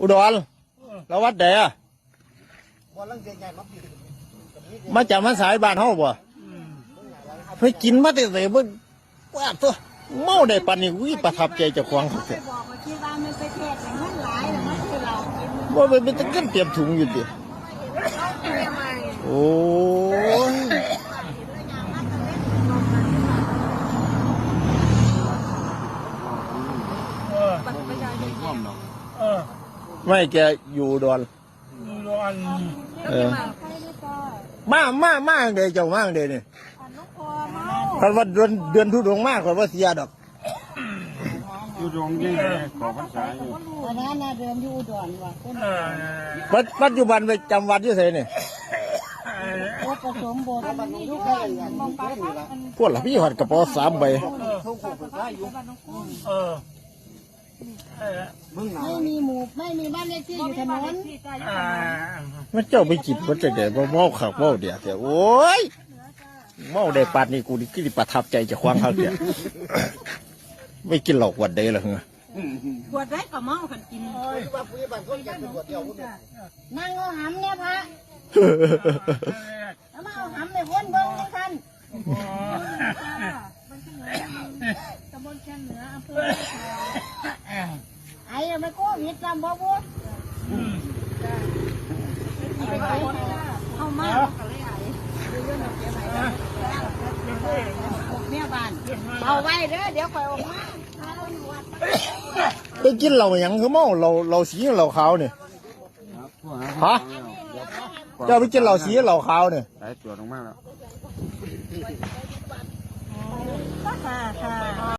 อุดรแล้ววัดใดอะมาจากมาสายบ้านเฮาบ่ไปกินมาแต่ไหนบ่ว่าตัวเมาได้ปานนี้อุ้ยประทับใจเจ้าของเขาไปบอกว่าคิดว่ามันไปแทกอย่างนั้นหลายแต่มันคือเรากินว่ามันเป็นตะกันเตรียมถุงอยู่ดิโอ้ยเออ ออไม่แกอยู่อุดรรอนเออมาใครได้ก็มามามาเด้เจ้ามาเด้นี่อันลูกคอเมาคันว่าเดือนเดือนทุดงมากกว่าว่าเสียดอก อยู่ตรงนี้ขอพรรษาอยู่ตอนนั้นนะเดินอยู่อุดรว่ะคนเออปัจปัจจุบันไปจำวัดอยู่ไสนี่โคผสมโบสถ์มันมีด้วยมองปลาพักมันพวกล่ะพี่หัดกระเป๋าสามใบเออ เออไม่มีหมู่ไม่มีบ้านเลขที่อยู่ถนนอ่ามันเจ้าไปจิบมันจะได้บ่เมาขักเมาเดียแต่โอ้ยเมาได้ปานนี้กูนี่คือประทับใจเจะควางเขาเดียไม่กินเหล้าวันใดล่ะเหรอขวดได้ก็เมากันกินนั่งเอาหำเนี่ยพระแล้วมาเอาหำในวนเบิ้งนี่คันตำบลแคนเหนืออำเภอ ไอ้ไม่กู้ผิดจำบ่บุเอามาเนี่ยบ้านเอาไว้เด้อเดี๋ยวคอยออกมาไปกินเหล้าหยังคือเมาเหล้าเหล้าสีเหล้าขาวเนี่ยฮะเจ้าไปกินเหล้าสีเหล้าขาวเนี่หลายตัวลงมากแล้ว ค่ะค่ะ